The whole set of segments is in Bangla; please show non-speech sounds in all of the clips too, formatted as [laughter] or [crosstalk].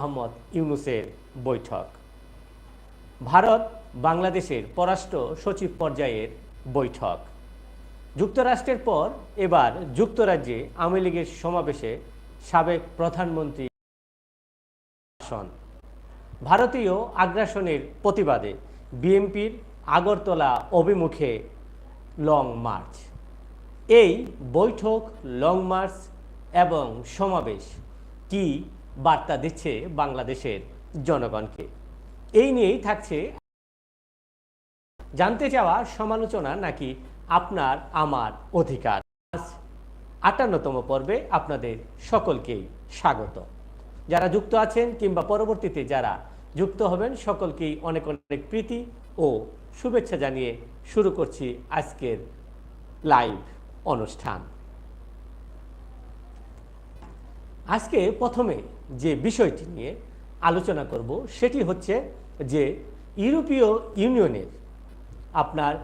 মোহাম্মদ ইউনুসের বৈঠক। ভারত বাংলাদেশের পররাষ্ট্র সচিব পর্যায়ের বৈঠক। যুক্তরাষ্ট্রের পর এবার যুক্তরাজ্যে আওয়ামী লীগের সমাবেশে সাবেক প্রধানমন্ত্রী ভাষণ। ভারতীয় আগ্রাসনের প্রতিবাদে বিএনপির আগরতলা অভিমুখে লং মার্চ। এই বৈঠক, লং মার্চ এবং সমাবেশ কি বার্তা দিচ্ছে বাংলাদেশের জনগণকে। এই নিয়েই থাকছে জানতে চাওয়া সমালোচনা নাকি আপনার আমার অধিকার? আজ আটান্নতম পর্বে আপনাদের সকলকেই স্বাগত। যারা যুক্ত আছেন কিংবা পরবর্তীতে যারা যুক্ত হবেন, সকলকেই অনেক অনেক প্রীতি ও শুভেচ্ছা জানিয়ে শুরু করছি আজকের লাইভ অনুষ্ঠান। আজকে প্রথমে যে বিষয়টি নিয়ে আলোচনা করব, সেটি হচ্ছে যে ইউরোপীয় ইউনিয়নের আপনার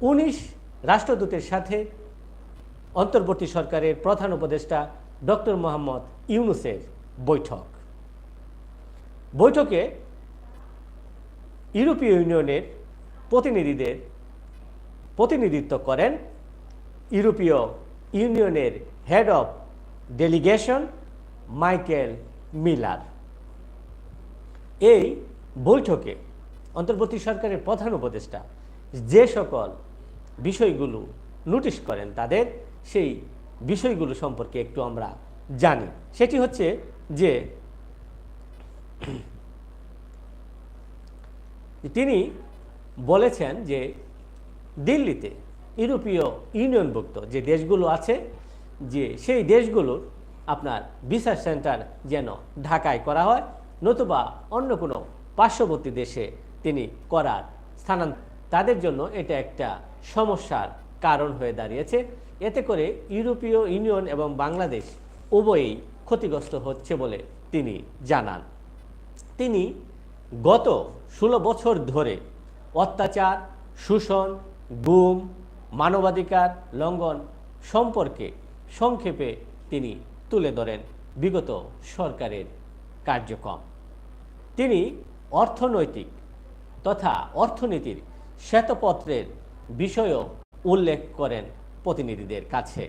উনিশ রাষ্ট্রদূতের সাথে অন্তর্বর্তী সরকারের প্রধান উপদেষ্টা ডক্টর মোহাম্মদ ইউনুসের বৈঠক। বৈঠকে ইউরোপীয় ইউনিয়নের প্রতিনিধিদের প্রতিনিধিত্ব করেন ইউরোপীয় ইউনিয়নের head of delegation Michael Miller এই বৈঠকে অন্তর্বর্তী সরকারের প্রধান উপদেষ্টা যে সকল বিষয়গুলো নোটিশ করেন, তাদের সেই বিষয়গুলো সম্পর্কে একটু আমরা জানি। সেটি হচ্ছে যে, তিনি বলেছেন যে দিল্লিতে ইউরোপীয় ইউনিয়নভুক্ত যে দেশগুলো আছে, যে সেই দেশগুলোর আপনার রিসার্চ সেন্টার যেন ঢাকায় করা হয়, নতুবা অন্য কোনো পার্শ্ববর্তী দেশে তিনি করার স্থানান তাদের জন্য এটা একটা সমস্যার কারণ হয়ে দাঁড়িয়েছে। এতে করে ইউরোপীয় ইউনিয়ন এবং বাংলাদেশ উভয়ই ক্ষতিগ্রস্ত হচ্ছে বলে তিনি জানান। তিনি গত ষোলো বছর ধরে অত্যাচার, শোষণ, গুম, মানবাধিকার লঙ্ঘন সম্পর্কে সংক্ষেপে তিনি তুলে ধরেন বিগত সরকারের কার্যক্রম। তিনি অর্থনৈতিক তথা অর্থনীতির শ্বেতপত্রের বিষয়ও উল্লেখ করেন প্রতিনিধিদের কাছে।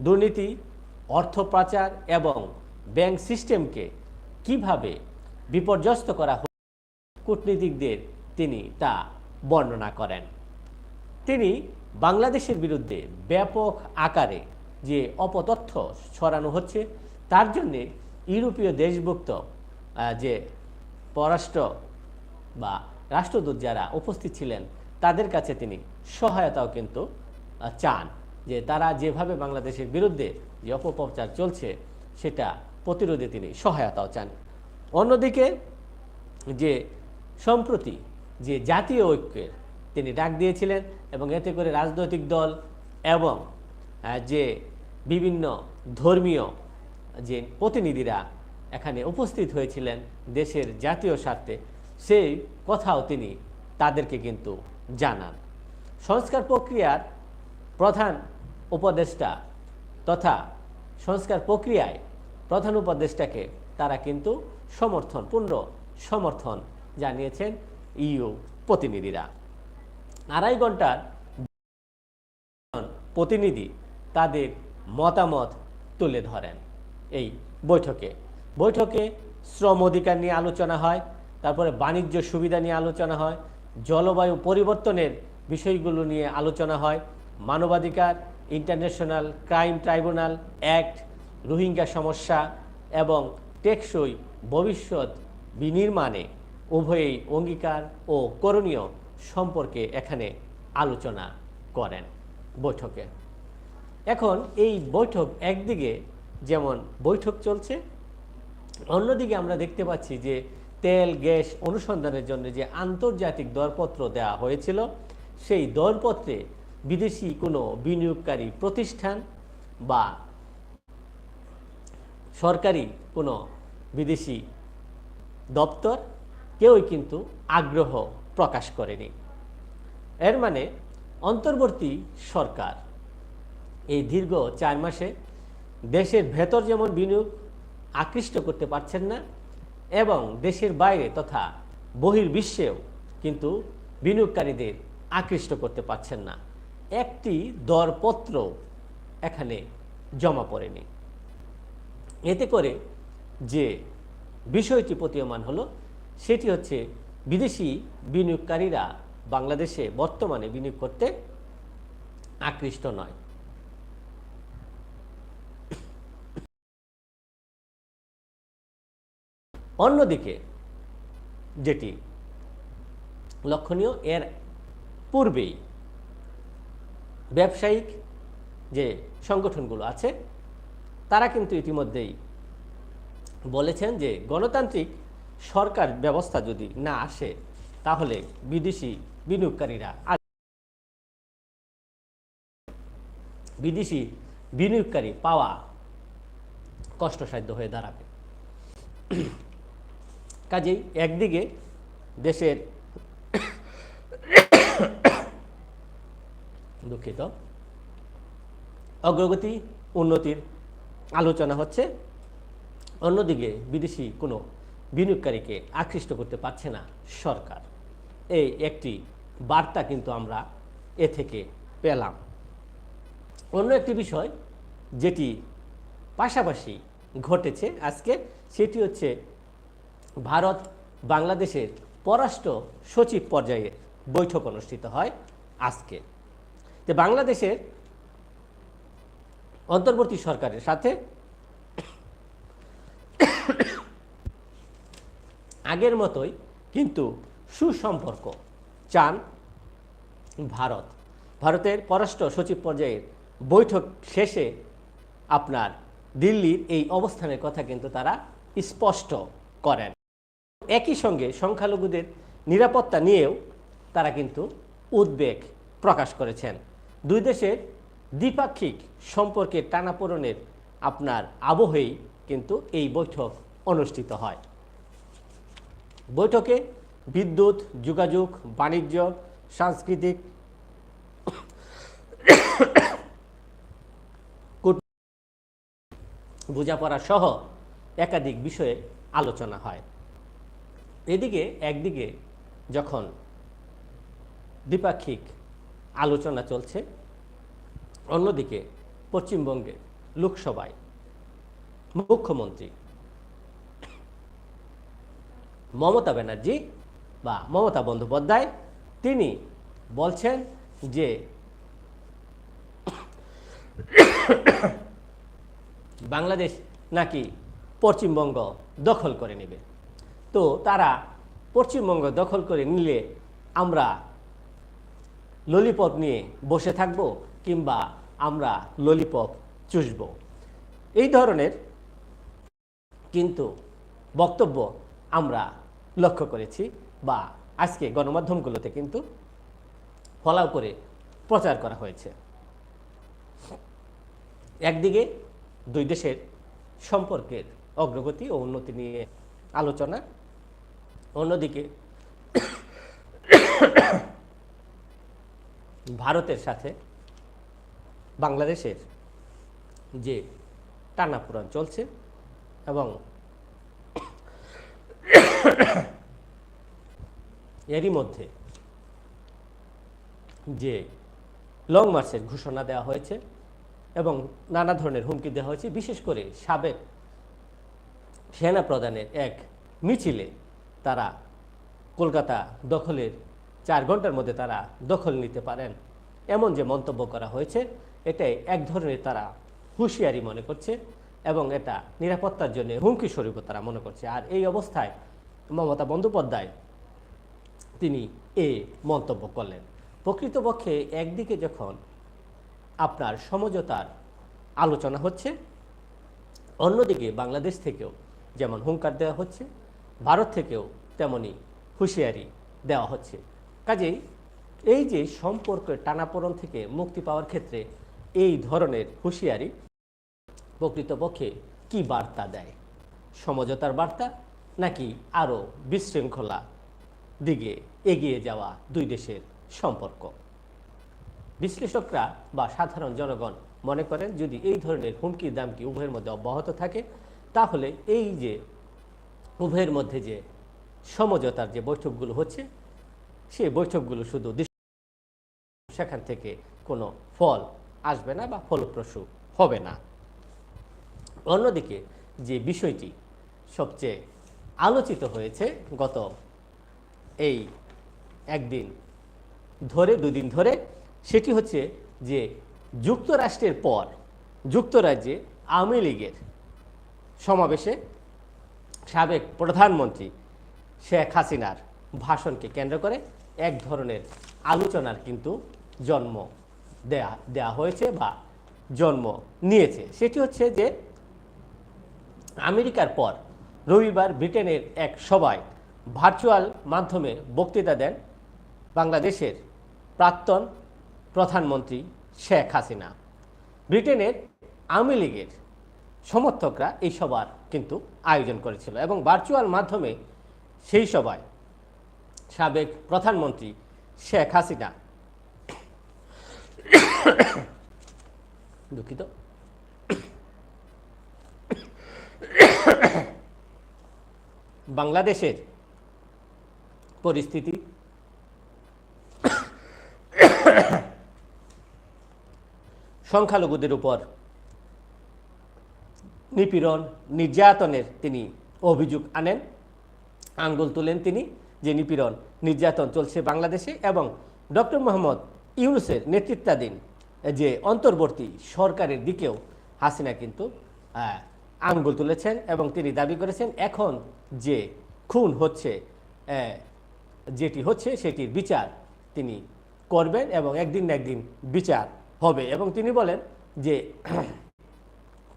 দুর্নীতি, অর্থ পাচার এবং ব্যাংক সিস্টেমকে কীভাবে বিপর্যস্ত করা কূটনীতিকদের তিনি তা বর্ণনা করেন। তিনি বাংলাদেশের বিরুদ্ধে ব্যাপক আকারে যে অপতথ্য ছড়ানো হচ্ছে, তার জন্যে ইউরোপীয় দেশভুক্ত যে পররাষ্ট্র বা রাষ্ট্রদূত যারা উপস্থিত ছিলেন, তাদের কাছে তিনি সহায়তাও কিন্তু চান। যে তারা যেভাবে বাংলাদেশের বিরুদ্ধে যে অপপ্রচার চলছে, সেটা প্রতিরোধে তিনি সহায়তাও চান। অন্যদিকে যে সম্প্রতি যে জাতীয় ঐক্যের তিনি ডাক দিয়েছিলেন এবং এতে করে রাজনৈতিক দল এবং যে বিভিন্ন ধর্মীয় যে প্রতিনিধিরা এখানে উপস্থিত হয়েছিলেন দেশের জাতীয় স্বার্থে, সেই কথাও তিনি তাদেরকে কিন্তু জানান। সংস্কার প্রক্রিয়ার প্রধান উপদেষ্টা তথা সংস্কার প্রক্রিয়ায় প্রধান উপদেষ্টাকে তারা কিন্তু সমর্থন, পূর্ণ সমর্থন জানিয়েছেন ইউ প্রতিনিধিরা। আড়াই ঘণ্টার প্রতিনিধি তাদের মতামত তুলে ধরেন। এই বৈঠকে। বৈঠকে শ্রম অধিকার নিয়ে আলোচনা হয়, তারপরে বাণিজ্য সুবিধা নিয়ে আলোচনা হয়, জলবায়ু পরিবর্তনের বিষয়গুলো নিয়ে আলোচনা হয়, মানবাধিকার, international crime tribunal act, Rohingya সমস্যা এবং টেকসই ভবিষ্যৎ বিনির্মাণে উভয়েই অঙ্গীকার ও করণীয় সম্পর্কে এখানে আলোচনা করেন বৈঠকে। এখন এই বৈঠক একদিকে যেমন বৈঠক চলছে, অন্যদিকে আমরা দেখতে পাচ্ছি যে তেল গ্যাস অনুসন্ধানের জন্য যে আন্তর্জাতিক দরপত্র দেওয়া হয়েছিল, সেই দরপত্রে বিদেশি কোনো বিনিয়োগকারী প্রতিষ্ঠান বা সরকারি কোনো বিদেশি দপ্তর কেউই কিন্তু আগ্রহ প্রকাশ করেনি। এর মানে অন্তর্বর্তী সরকার এই দীর্ঘ চার মাসে দেশের ভেতর যেমন বিনিয়োগ আকৃষ্ট করতে পারছেন না, এবং দেশের বাইরে তথা বহির্বিশ্বেও কিন্তু বিনিয়োগকারীদের আকৃষ্ট করতে পারছেন না। একটি দরপত্র এখানে জমা পড়েনি। এতে করে যে বিষয়টি প্রতীয়মান হলো, সেটি হচ্ছে বিদেশি বিনিয়োগকারীরা বাংলাদেশে বর্তমানে বিনিয়োগ করতে আকৃষ্ট নয়। অন্যদিকে যেটি লক্ষণীয়, এর পূর্বেই ব্যবসায়িক যে সংগঠনগুলো আছে, তারা কিন্তু ইতিমধ্যেই বলেছেন যে গণতান্ত্রিক সরকার ব্যবস্থা যদি না আসে, তাহলে বিদেশি বিনিয়োগকারীরা বিদেশি বিনিয়োগকারী পাওয়া কষ্টসাধ্য হয়ে দাঁড়াবে। কাজেই একদিকে দেশের দুঃখিত, অগ্রগতি, উন্নতির আলোচনা হচ্ছে, অন্যদিকে বিদেশি কোনো বিনিয়োগকারীকে আকৃষ্ট করতে পারছে না সরকার। এই একটি বার্তা কিন্তু আমরা এ থেকে পেলাম। অন্য একটি বিষয় যেটি পাশাপাশি ঘটেছে আজকে, সেটি হচ্ছে ভারত বাংলাদেশের পররাষ্ট্র সচিব পর্যায়ে বৈঠক অনুষ্ঠিত হয় আজকে। যে বাংলাদেশের অন্তর্বর্তী সরকারের সাথে আগের মতোই কিন্তু সুসম্পর্ক চান ভারত। ভারতের পররাষ্ট্র সচিব পর্যায়ের বৈঠক শেষে আপনার দিল্লির এই অবস্থানের কথা কিন্তু তারা স্পষ্ট করেন। একই সঙ্গে সংখ্যালঘুদের নিরাপত্তা নিয়েও তারা কিন্তু উদ্বেগ প্রকাশ করেছেন। দুই দেশের দ্বিপাক্ষিক সম্পর্কের টানাপোড়নের আপনার আবহেই কিন্তু এই বৈঠক অনুষ্ঠিত হয়। বৈঠকে বিদ্যুৎ, যোগাযোগ, বাণিজ্য, সাংস্কৃতিক [coughs] বোঝাপড়া সহ একাধিক বিষয়ে আলোচনা হয়। এদিকে, একদিকে যখন দ্বিপাক্ষিক আলোচনা চলছে, অন্যদিকে পশ্চিমবঙ্গে লোকসভায় মুখ্যমন্ত্রী মমতা ব্যানার্জি বা মমতা বন্দ্যোপাধ্যায়, তিনি বলছেন যে বাংলাদেশ নাকি পশ্চিমবঙ্গ দখল করে নেবে। তো তারা পশ্চিমবঙ্গ দখল করে নিলে আমরা ললিপপ নিয়ে বসে থাকব কিংবা আমরা ললিপপ চুষব। এই ধরনের কিন্তু বক্তব্য আমরা লক্ষ্য করেছি বা আজকে গণমাধ্যমগুলোতে কিন্তু ফলাও করে প্রচার করা হয়েছে। একদিকে দুই দেশের সম্পর্কের অগ্রগতি ও উন্নতি নিয়ে আলোচনা অন্যদিকে ভারতের সাথে বাংলাদেশের যে টানাপোড়ান চলছে এবং এরই মধ্যে যে লং মার্চের ঘোষণা দেওয়া হয়েছে এবং নানা ধরনের হুমকি দেওয়া হয়েছে, বিশেষ করে সাবেক সেনা প্রধানের এক মিছিলে তারা কলকাতা দখলের চার ঘণ্টার মধ্যে তারা দখল নিতে পারেন। এমন যে মন্তব্য করা হয়েছে, এটাই এক ধরনের তারা হুঁশিয়ারি মনে করছে এবং এটা নিরাপত্তার জন্য হুমকি স্বরূপও তারা মনে করছে। আর এই অবস্থায় মমতা বন্দ্যোপাধ্যায় তিনি এ মন্তব্য করলেন। প্রকৃতপক্ষে একদিকে যখন আপনার সমঝোতার আলোচনা হচ্ছে, অন্যদিকে বাংলাদেশ থেকেও যেমন হুঙ্কার দেওয়া হচ্ছে ভারত থেকেও তেমনি হুঁশিয়ারি দেওয়া হচ্ছে। কাজেই এই যে সম্পর্কের টানাপোড়ন থেকে মুক্তি পাওয়ার ক্ষেত্রে এই ধরনের হুঁশিয়ারি প্রকৃতপক্ষে কি বার্তা দেয়? সমঝোতার বার্তা নাকি আরও বিশৃঙ্খলা দিকে এগিয়ে যাওয়া দুই দেশের সম্পর্ক? বিশ্লেষকরা বা সাধারণ জনগণ মনে করেন, যদি এই ধরনের হুমকি দামকি উভয়ের মধ্যে অব্যাহত থাকে, তাহলে এই যে উভয়ের মধ্যে যে সমঝোতার যে বৈঠকগুলো হচ্ছে সেই বৈঠকগুলো শুধু সেখান থেকে কোনো ফল আসবে না বা ফলপ্রসূ হবে না। অন্যদিকে যে বিষয়টি সবচেয়ে আলোচিত হয়েছে গত এই একদিন ধরে, দুদিন ধরে, সেটি হচ্ছে যে যুক্তরাষ্ট্রের পর যুক্তরাজ্যে আওয়ামী লীগের সমাবেশে সাবেক প্রধানমন্ত্রী শেখ হাসিনার ভাষণকে কেন্দ্র করে এক ধরনের আলোচনার কিন্তু জন্ম দেয়া দেয়া হয়েছে বা জন্ম নিয়েছে। সেটি হচ্ছে যে আমেরিকার পর রবিবার ব্রিটেনের এক সভায় ভার্চুয়াল মাধ্যমে বক্তৃতা দেন বাংলাদেশের প্রাক্তন প্রধানমন্ত্রী শেখ হাসিনা। ব্রিটেনের আওয়ামী লীগের সমর্থকরা এই সভার কিন্তু আয়োজন করেছিল এবং ভার্চুয়াল মাধ্যমে সেই সভায় সাবেক প্রধানমন্ত্রী শেখ হাসিনা দুঃখিত। বাংলাদেশের পরিস্থিতি সংখ্যালঘুদের উপর নিপীড়ন, নির্যাতনের তিনি অভিযোগ আনেন। আঙ্গুল তুলেন তিনি যে নিপীড়ন, নির্যাতন চলছে বাংলাদেশে এবং ডক্টর মোহাম্মদ ইউনুসের নেতৃত্বাধীন যে অন্তর্বর্তী সরকারের দিকেও হাসিনা কিন্তু আঙ্গুল তুলেছেন এবং তিনি দাবি করেছেন এখন যে খুন হচ্ছে যেটি হচ্ছে সেটির বিচার তিনি করবেন এবং একদিন না একদিন বিচার হবে এবং তিনি বলেন যে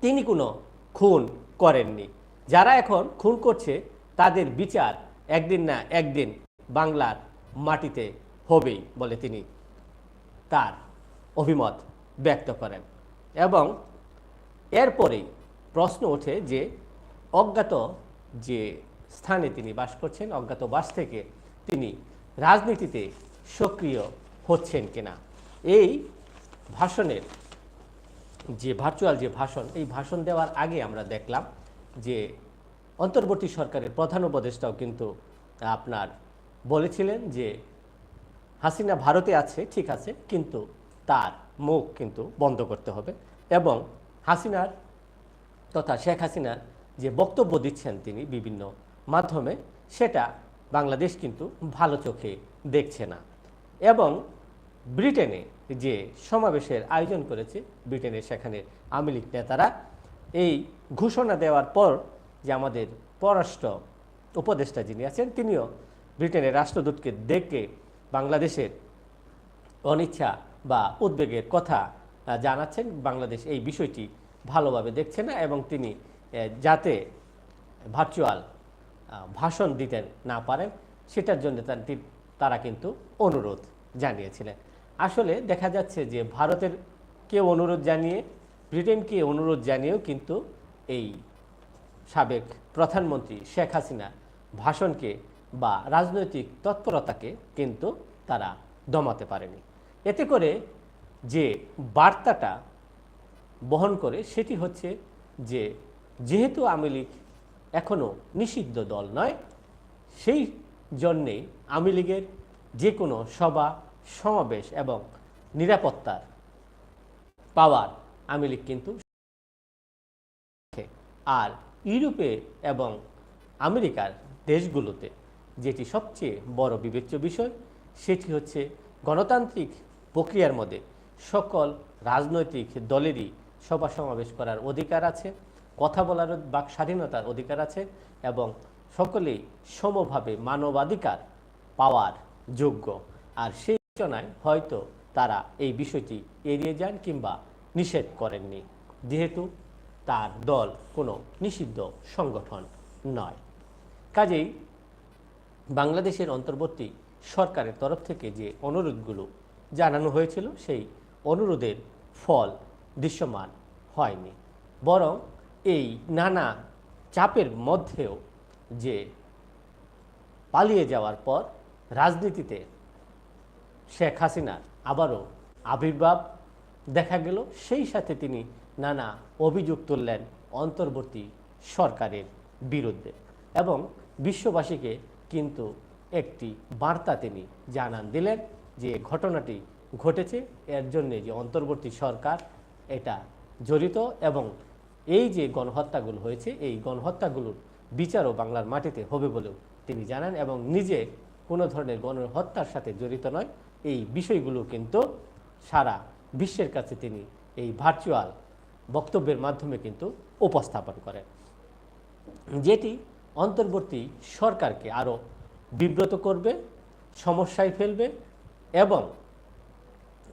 তিনি কোনো খুন করেননি। যারা এখন খুন করছে, তাদের বিচার একদিন না একদিন বাংলার মাটিতে হবেই বলে তিনি তার অভিমত ব্যক্ত করেন। এবং এরপরেই প্রশ্ন ওঠে যে, অজ্ঞাত যে স্থানে তিনি বাস করছেন, অজ্ঞাত বাস থেকে তিনি রাজনীতিতে সক্রিয় হচ্ছেন কিনা, এই ভাষণের যে ভার্চুয়াল যে ভাষণ, এই ভাষণ দেওয়ার আগে আমরা দেখলাম যে অন্তর্বর্তী সরকারের প্রধান উপদেষ্টাও কিন্তু আপনার বলেছিলেন যে হাসিনা ভারতে আছে, ঠিক আছে, কিন্তু তার মুখ কিন্তু বন্ধ করতে হবে এবং হাসিনার তথা শেখ হাসিনার যে বক্তব্য দিচ্ছেন তিনি বিভিন্ন মাধ্যমে, সেটা বাংলাদেশ কিন্তু ভালো চোখে দেখছে না। এবং ব্রিটেনে যে সমাবেশের আয়োজন করেছে ব্রিটেনের সেখানে আওয়ামী লীগ নেতারা, এই ঘোষণা দেওয়ার পর যে আমাদের পররাষ্ট্র উপদেষ্টা যিনি আছেন, তিনিও ব্রিটেনের রাষ্ট্রদূতকে ডেকে বাংলাদেশের অনিচ্ছা বা উদ্বেগের কথা জানাচ্ছেন। বাংলাদেশ এই বিষয়টি ভালোভাবে দেখছে না এবং তিনি যাতে ভার্চুয়াল ভাষণ দিতে না পারেন, সেটার জন্য তারা কিন্তু অনুরোধ জানিয়েছিলেন। আসলে দেখা যাচ্ছে যে ভারতের কেউ অনুরোধ জানিয়ে, ব্রিটেনকে অনুরোধ জানিয়েও কিন্তু এই সাবেক প্রধানমন্ত্রী শেখ হাসিনা ভাষণকে বা রাজনৈতিক তৎপরতাকে কিন্তু তারা দমাতে পারেনি। এতে করে যে বার্তাটা বহন করে সেটি হচ্ছে যে যেহেতু আওয়ামী লীগ এখনও নিষিদ্ধ দল নয়, সেই জন্যেই আওয়ামী লীগের যে কোনো সভা সমাবেশ এবং নিরাপত্তার পাওয়ার আওয়ামী লীগ কিন্তু আর ইউরোপে এবং আমেরিকার দেশগুলোতে যেটি সবচেয়ে বড় বিবেচ্য বিষয়, সেটি হচ্ছে গণতান্ত্রিক প্রক্রিয়ার মধ্যে সকল রাজনৈতিক দলেরই সভা সমাবেশ করার অধিকার আছে, কথা বলার বাক স্বাধীনতার অধিকার আছে এবং সকলেই সমভাবে মানবাধিকার পাওয়ার যোগ্য। আর সেই সূচনায় হয়তো তারা এই বিষয়টি এড়িয়ে যান কিংবা নিষেধ করেননি। যেহেতু তার দল কোনো নিষিদ্ধ সংগঠন নয়। কাজেই বাংলাদেশের অন্তর্বর্তী সরকারের তরফ থেকে যে অনুরোধগুলো জানানো হয়েছিল, সেই অনুরোধের ফল দৃশ্যমান হয়নি। বরং এই নানা চাপের মধ্যেও যে পালিয়ে যাওয়ার পর রাজনীতিতে শেখ হাসিনার আবারও আবির্ভাব দেখা গেল। সেই সাথে তিনি নানা অভিযোগ তুললেন অন্তর্বর্তী সরকারের বিরুদ্ধে এবং বিশ্ববাসীকে কিন্তু একটি বার্তা তিনি জানান দিলেন যে ঘটনাটি ঘটেছে। এর জন্যে যে অন্তর্বর্তী সরকার এটা জড়িত এবং এই যে গণহত্যাগুলো হয়েছে, এই গণহত্যাগুলোর বিচারও বাংলার মাটিতে হবে বলেও তিনি জানান এবং নিজে কোনো ধরনের গণহত্যার সাথে জড়িত নয়। এই বিষয়গুলো কিন্তু সারা বিশ্বের কাছে তিনি এই ভার্চুয়াল বক্তব্যের মাধ্যমে কিন্তু উপস্থাপন করেন। যেটি অন্তর্বর্তী সরকারকে আরও বিব্রত করবে, সমস্যায় ফেলবে এবং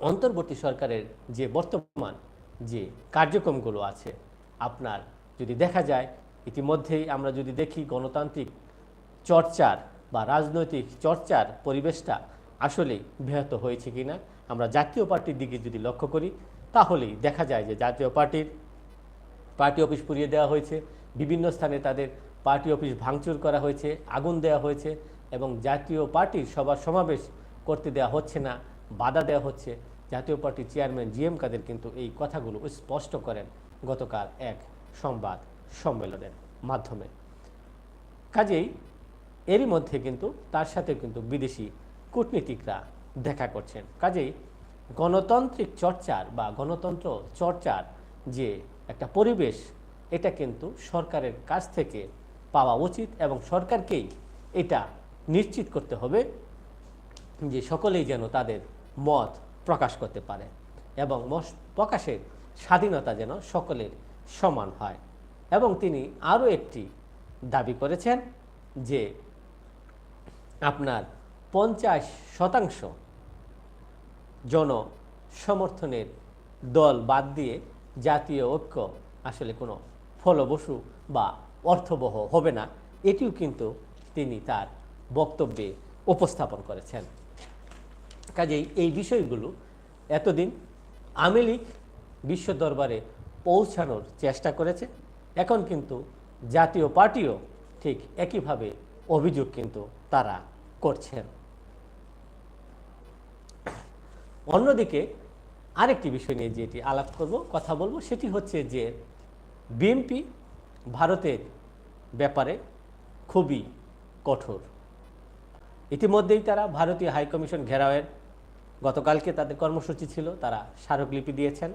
অন্তর্বর্তী সরকারের যে বর্তমান যে কার্যক্রমগুলো আছে, আপনার যদি দেখা যায়, ইতিমধ্যেই আমরা যদি দেখি গণতান্ত্রিক চর্চার বা রাজনৈতিক চর্চার পরিবেশটা আসলেই ব্যাহত হয়েছে কিনা, আমরা জাতীয় পার্টির দিকে যদি লক্ষ্য করি, তাহলেই দেখা যায় যে জাতীয় পার্টির, পার্টি অফিস পুড়িয়ে দেওয়া হয়েছে, বিভিন্ন স্থানে তাদের পার্টি অফিস ভাঙচুর করা হয়েছে, আগুন দেওয়া হয়েছে এবং জাতীয় পার্টির সবার সমাবেশ করতে দেওয়া হচ্ছে না, বাধা দেওয়া হচ্ছে। জাতীয় পার্টির চেয়ারম্যান জি এম কাদের কিন্তু এই কথাগুলো স্পষ্ট করেন গতকাল এক সংবাদ সম্মেলনের মাধ্যমে। কাজেই এরই মধ্যে কিন্তু তার সাথে কিন্তু বিদেশি কূটনীতিকরা দেখা করছেন। কাজেই গণতান্ত্রিক চর্চার বা গণতন্ত্র চর্চার যে একটা পরিবেশ, এটা কিন্তু সরকারের কাছ থেকে পাওয়া উচিত এবং সরকারকেই এটা নিশ্চিত করতে হবে যে সকলেই যেন তাদের মত প্রকাশ করতে পারে এবং মস- প্রকাশের স্বাধীনতা যেন সকলের সমান হয়। এবং তিনি আরও একটি দাবি করেছেন যে আপনার পঞ্চাশ শতাংশ জন সমর্থনের দল বাদ দিয়ে জাতীয় ঐক্য আসলে কোনো ফলবসু বা অর্থবহ হবে না। এটিও কিন্তু তিনি তার বক্তব্যে উপস্থাপন করেছেন। কাজেই এই বিষয়গুলো এতদিন আওয়ামী লীগ বিশ্ব দরবারে পৌঁছানোর চেষ্টা করেছে। এখন কিন্তু জাতীয় পার্টিও ঠিক একইভাবে অভিযোগ কিন্তু তারা করছেন। অন্যদিকে আরেকটি বিষয় নিয়ে যেটি আলাপ করব, কথা বলব, সেটি হচ্ছে যে বিএনপি ভারতের ব্যাপারে খুবই কঠোর। ইতিমধ্যেই তারা ভারতীয় হাইকমিশন ঘেরাওয়ের গতকালকে তাদের কর্মসূচি ছিল, তারা স্মারকলিপি দিয়েছেন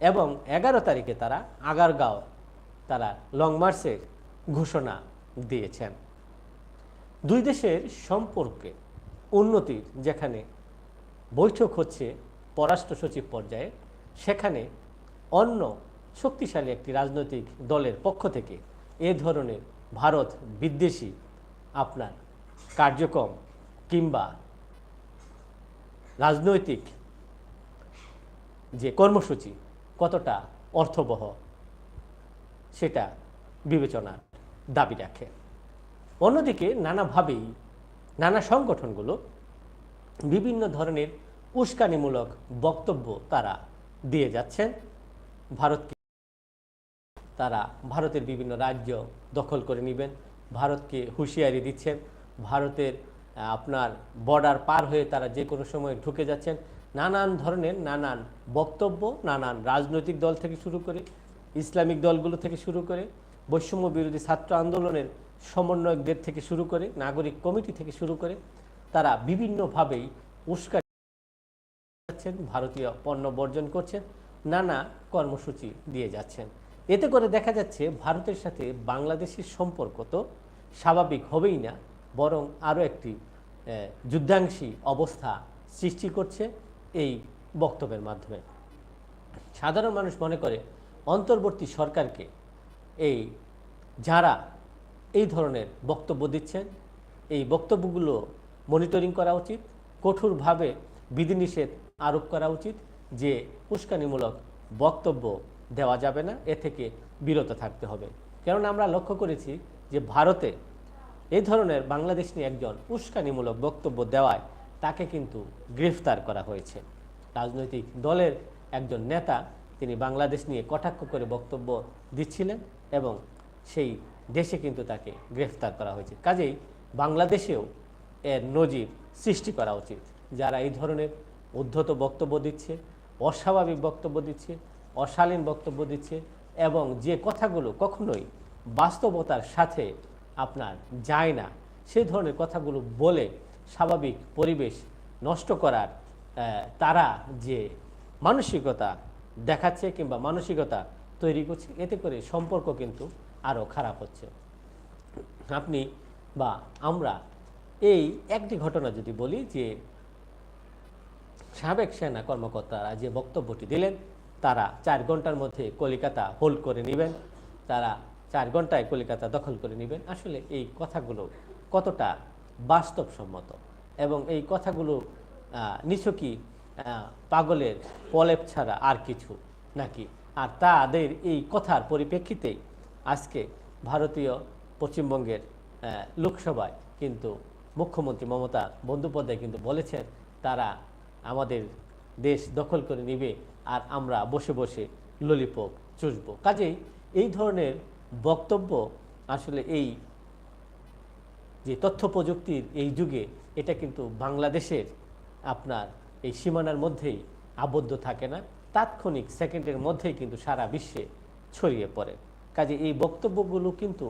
এবং এগারো তারিখে তারা আগারগাঁও তারা লং মার্চের ঘোষণা দিয়েছেন। দুই দেশের সম্পর্কে উন্নতির যেখানে বৈঠক হচ্ছে পররাষ্ট্র সচিব পর্যায়ে। সেখানে অন্য শক্তিশালী একটি রাজনৈতিক দলের পক্ষ থেকে এ ধরনের ভারত বিদ্বেষী আপনার কার্যক্রম কিংবা রাজনৈতিক যে কর্মসূচি কতটা অর্থবহ সেটা বিবেচনার দাবি রাখে। অন্যদিকে নানাভাবেই নানা সংগঠনগুলো বিভিন্ন ধরনের উস্কানিমূলক বক্তব্য তারা দিয়ে যাচ্ছেন। ভারতকে তারা ভারতের বিভিন্ন রাজ্য দখল করে নেবেন। ভারতকে হুঁশিয়ারি দিচ্ছেন। ভারতের আপনার বর্ডার পার হয়ে তারা যে কোনো সময় ঢুকে যাচ্ছেন। নানান ধরনের নানান বক্তব্য, নানান রাজনৈতিক দল থেকে শুরু করে, ইসলামিক দলগুলো থেকে শুরু করে, বৈষম্য বিরোধী ছাত্র আন্দোলনের সমন্বয়কদের থেকে শুরু করে, নাগরিক কমিটি থেকে শুরু করে তারা বিভিন্নভাবেই উস্কা যাচ্ছেন ভারতীয় পণ্য বর্জন করছেন, নানা কর্মসূচি দিয়ে যাচ্ছেন। এতে করে দেখা যাচ্ছে ভারতের সাথে বাংলাদেশের সম্পর্ক তো স্বাভাবিক হবেই না, বরং আরও একটি যুদ্ধাংশী অবস্থা সৃষ্টি করছে এই বক্তব্যের মাধ্যমে। সাধারণ মানুষ মনে করে অন্তর্বর্তী সরকারকে এই যারা এই ধরনের বক্তব্য দিচ্ছেন, এই বক্তব্যগুলো মনিটরিং করা উচিত, কঠোরভাবে বিধিনিষেধ আরোপ করা উচিত যে উস্কানিমূলক বক্তব্য দেওয়া যাবে না, এ থেকে বিরত থাকতে হবে। কারণ আমরা লক্ষ্য করেছি যে ভারতে এই ধরনের বাংলাদেশ নিয়ে একজন উস্কানিমূলক বক্তব্য দেওয়ায় তাকে কিন্তু গ্রেফতার করা হয়েছে। রাজনৈতিক দলের একজন নেতা, তিনি বাংলাদেশ নিয়ে কটাক্ষ করে বক্তব্য দিচ্ছিলেন এবং সেই দেশে কিন্তু তাকে গ্রেফতার করা হয়েছে। কাজেই বাংলাদেশেও এর নজির সৃষ্টি করা উচিত। যারা এই ধরনের উদ্ধত বক্তব্য দিচ্ছে, অস্বাভাবিক বক্তব্য দিচ্ছে, অশালীন বক্তব্য দিচ্ছে এবং যে কথাগুলো কখনোই বাস্তবতার সাথে আপনার যায় না, সেই ধরনের কথাগুলো বলে স্বাভাবিক পরিবেশ নষ্ট করার তারা যে মানসিকতা দেখাচ্ছে কিংবা মানসিকতা তৈরি করছে, এতে করে সম্পর্ক কিন্তু আরও খারাপ হচ্ছে। আপনি বা আমরা এই একটি ঘটনা যদি বলি যে সাবেক সেনা কর্মকর্তারা যে বক্তব্যটি দিলেন তারা চার ঘণ্টার মধ্যে কলিকাতা হোল্ড করে নেবেন। তারা চার ঘন্টায় কলিকাতা দখল করে নেবেন। আসলে এই কথাগুলো কতটা বাস্তবসম্মত এবং এই কথাগুলো আহ, পাগলের পলেপ ছাড়া আর কিছু নাকি? আর তাদের এই কথার পরিপ্রেক্ষিতেই আজকে ভারতীয় পশ্চিমবঙ্গের লোকসভায় কিন্তু মুখ্যমন্ত্রী মমতা বন্দ্যোপাধ্যায় কিন্তু বলেছেন, তারা আমাদের দেশ দখল করে নিবে আর আমরা বসে বসে ললিপপ চুষব। কাজেই এই ধরনের বক্তব্য আসলে এই যে তথ্য প্রযুক্তির এই যুগে, এটা কিন্তু বাংলাদেশের আপনার এই সীমানার মধ্যেই আবদ্ধ থাকে না। তাৎক্ষণিক সেকেন্ডের মধ্যেই কিন্তু সারা বিশ্বে ছড়িয়ে পড়ে। কাজে এই বক্তব্যগুলো কিন্তু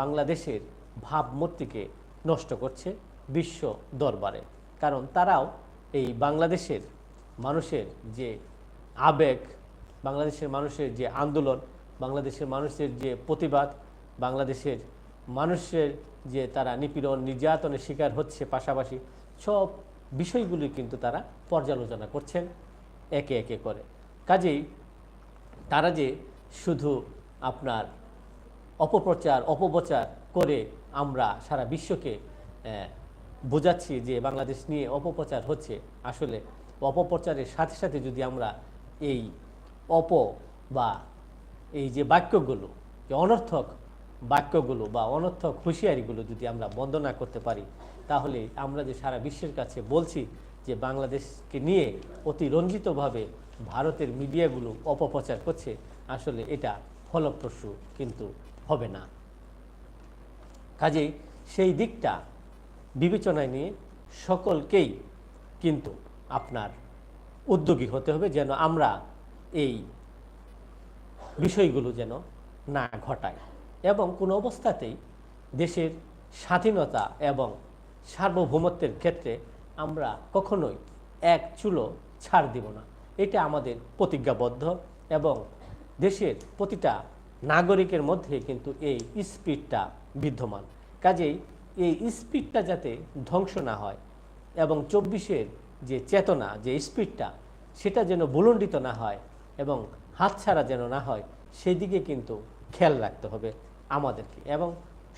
বাংলাদেশের ভাবমূর্তিকে নষ্ট করছে বিশ্ব দরবারে। কারণ তারাও এই বাংলাদেশের মানুষের যে আবেগ, বাংলাদেশের মানুষের যে আন্দোলন, বাংলাদেশের মানুষের যে প্রতিবাদ, বাংলাদেশের মানুষের যে তারা নিপীড়ন, নির্যাতনের শিকার হচ্ছে পাশাপাশি সব বিষয়গুলি কিন্তু তারা পর্যালোচনা করছেন একে একে করে। কাজেই তারা যে শুধু আপনার অপপ্রচার অপপ্রচার করে আমরা সারা বিশ্বকে বোঝাচ্ছি যে বাংলাদেশ নিয়ে অপপ্রচার হচ্ছে। আসলে অপপ্রচারের সাথে সাথে যদি আমরা এই অপ বা এই যে বাক্যগুলো, যে অনর্থক বাক্যগুলো বা অনর্থক হুঁশিয়ারিগুলো যদি আমরা বন্ধ না করতে পারি, তাহলে আমরা যে সারা বিশ্বের কাছে বলছি যে বাংলাদেশকে নিয়ে অতিরঞ্জিতভাবে ভারতের মিডিয়াগুলো অপপ্রচার করছে, আসলে এটা ফলপ্রসূ কিন্তু হবে না। কাজেই সেই দিকটা বিবেচনায় নিয়ে সকলকেই কিন্তু আপনার উদ্যোগী হতে হবে যেন আমরা এই বিষয়গুলো যেন না ঘটায় এবং কোনো অবস্থাতেই দেশের স্বাধীনতা এবং সার্বভৌমত্বের ক্ষেত্রে আমরা কখনোই এক চুলো ছাড় দিব না। এটা আমাদের প্রতিজ্ঞাবদ্ধ এবং দেশের প্রতিটা নাগরিকের মধ্যে কিন্তু এই স্পিডটা বিদ্যমান। কাজেই এই স্পিডটা যাতে ধ্বংস না হয় এবং চব্বিশের যে চেতনা, যে স্পিডটা, সেটা যেন বুলণ্ডিত না হয় এবং হাতছাড়া যেন না হয় সেই দিকে কিন্তু খেয়াল রাখতে হবে আমাদেরকে এবং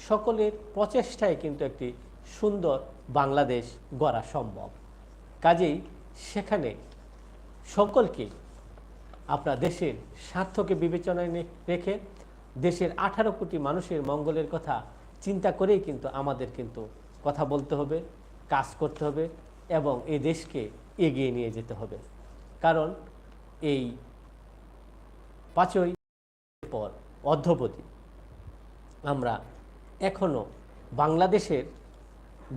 সকলের প্রচেষ্টায় কিন্তু একটি সুন্দর বাংলাদেশ গড়া সম্ভব। কাজেই সেখানে সকলকে, আপনার দেশের স্বার্থকে বিবেচনায় রেখে দেশের আঠারো কোটি মানুষের মঙ্গলের কথা চিন্তা করেই কিন্তু আমাদের কিন্তু কথা বলতে হবে, কাজ করতে হবে এবং এই দেশকে এগিয়ে নিয়ে যেতে হবে। কারণ এই পাঁচই পর অধ্যবধি আমরা এখনও বাংলাদেশের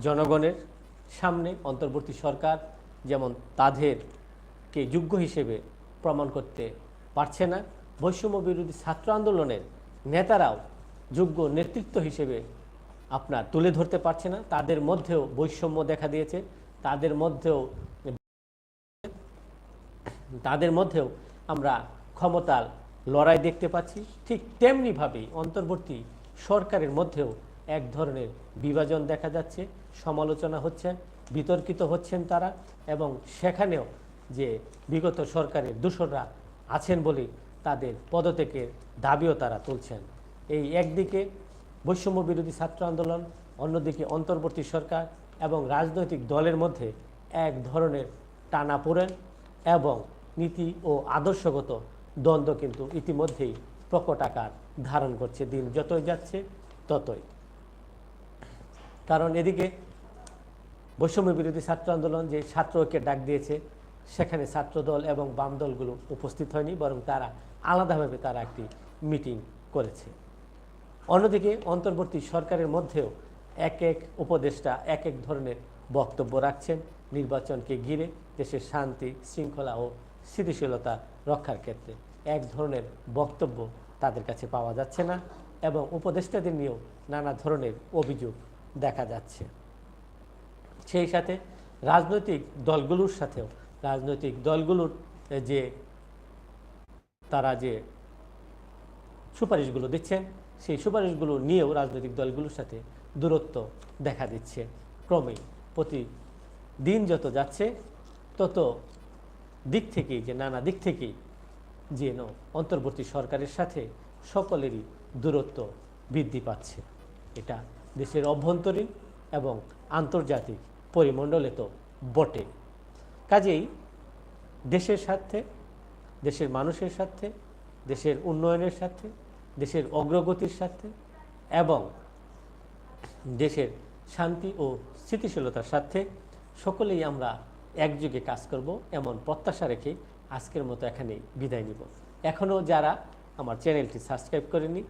জনগণের সামনে অন্তর্বর্তী সরকার যেমন তাদেরকে যোগ্য হিসেবে প্রমাণ করতে পারছে না বৈষম্য বিরোধী ছাত্র আন্দোলনের নেতারাও যোগ্য নেতৃত্ব হিসেবে আপনার তুলে ধরতে পারছে না। তাদের মধ্যেও বৈষম্য দেখা দিয়েছে। তাদের মধ্যেও তাদের মধ্যেও আমরা ক্ষমতার লড়াই দেখতে পাচ্ছি। ঠিক তেমনিভাবেই অন্তর্বর্তী সরকারের মধ্যেও এক ধরনের বিভাজন দেখা যাচ্ছে, সমালোচনা হচ্ছে, বিতর্কিত হচ্ছেন তারা এবং সেখানেও যে বিগত সরকারের দূষণরা আছেন বলে তাদের পদত্যাগের দাবিও তারা তুলছেন। এই একদিকে বৈষম্য বিরোধী ছাত্র আন্দোলন, অন্যদিকে অন্তর্বর্তী সরকার এবং রাজনৈতিক দলের মধ্যে এক ধরনের টানা টানাপোড়েন এবং নীতি ও আদর্শগত দ্বন্দ্ব কিন্তু ইতিমধ্যেই প্রকট আকার ধারণ করছে। দিন যতই যাচ্ছে, ততই। কারণ এদিকে বৈষম্য বিরোধী ছাত্র আন্দোলন যে ছাত্রকে ডাক দিয়েছে, সেখানে ছাত্রদল এবং বাম দলগুলো উপস্থিত হয়নি, বরং তারা আলাদাভাবে তারা একটি মিটিং করেছে। অন্যদিকে অন্তর্বর্তী সরকারের মধ্যেও এক এক উপদেষ্টা এক এক ধরনের বক্তব্য রাখছেন। নির্বাচনকে ঘিরে দেশের শান্তি, শৃঙ্খলা ও স্থিতিশীলতা রক্ষার ক্ষেত্রে এক ধরনের বক্তব্য তাদের কাছে পাওয়া যাচ্ছে না এবং উপদেষ্টাদের নিয়েও নানা ধরনের অভিযোগ দেখা যাচ্ছে। সেই সাথে রাজনৈতিক দলগুলোর সাথেও, রাজনৈতিক দলগুলোর যে তারা যে সুপারিশগুলো দিচ্ছেন, সেই সুপারিশগুলো নিয়েও রাজনৈতিক দলগুলোর সাথে দূরত্ব দেখা দিচ্ছে। ক্রমে প্রতি দিন যত যাচ্ছে, তত দিক থেকেই যে নানা দিক থেকেই যেন অন্তর্বর্তী সরকারের সাথে সকলেরই দূরত্ব বৃদ্ধি পাচ্ছে। এটা দেশের অভ্যন্তরীণ এবং আন্তর্জাতিক পরিমণ্ডলে তো বটে কাজেই দেশের স্বার্থে দেশের মানুষের স্বার্থে দেশের উন্নয়নের স্বার্থে দেশের অগ্রগতির স্বার্থে এবং দেশের শান্তি ও স্থিতিশীলতার স্বার্থে সকলেই আমরা একযোগে কাজ করব এমন প্রত্যাশা রেখে আজকের মতো এখানে বিদায় নিব। এখনও যারা আমার চ্যানেলটি সাবস্ক্রাইব করেনি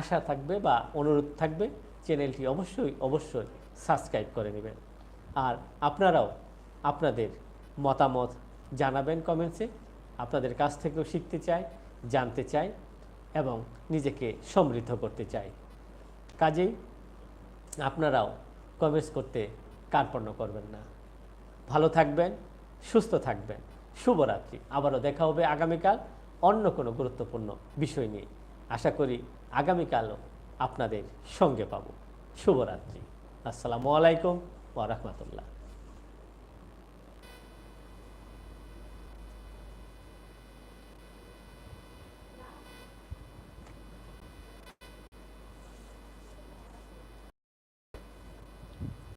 আশা থাকবে বা অনুরোধ থাকবে, চ্যানেলটি অবশ্যই অবশ্যই সাবস্ক্রাইব করে নেবেন। আর আপনারাও আপনাদের মতামত জানাবেন কমেন্টসে। আপনাদের কাছ থেকেও শিখতে চাই, জানতে চাই এবং নিজেকে সমৃদ্ধ করতে চাই। কাজেই আপনারাও কমেন্টস করতে কার্পণ্য করবেন না। ভালো থাকবেন, সুস্থ থাকবেন। শুভরাত্রি। আবারও দেখা হবে আগামীকাল অন্য কোনো গুরুত্বপূর্ণ বিষয় নিয়ে। আশা করি আগামীকালও আপনাদের সঙ্গে পাব। শুভরাত্রি। আসসালামু আলাইকুম ওয়া রাহমাতুল্লাহ।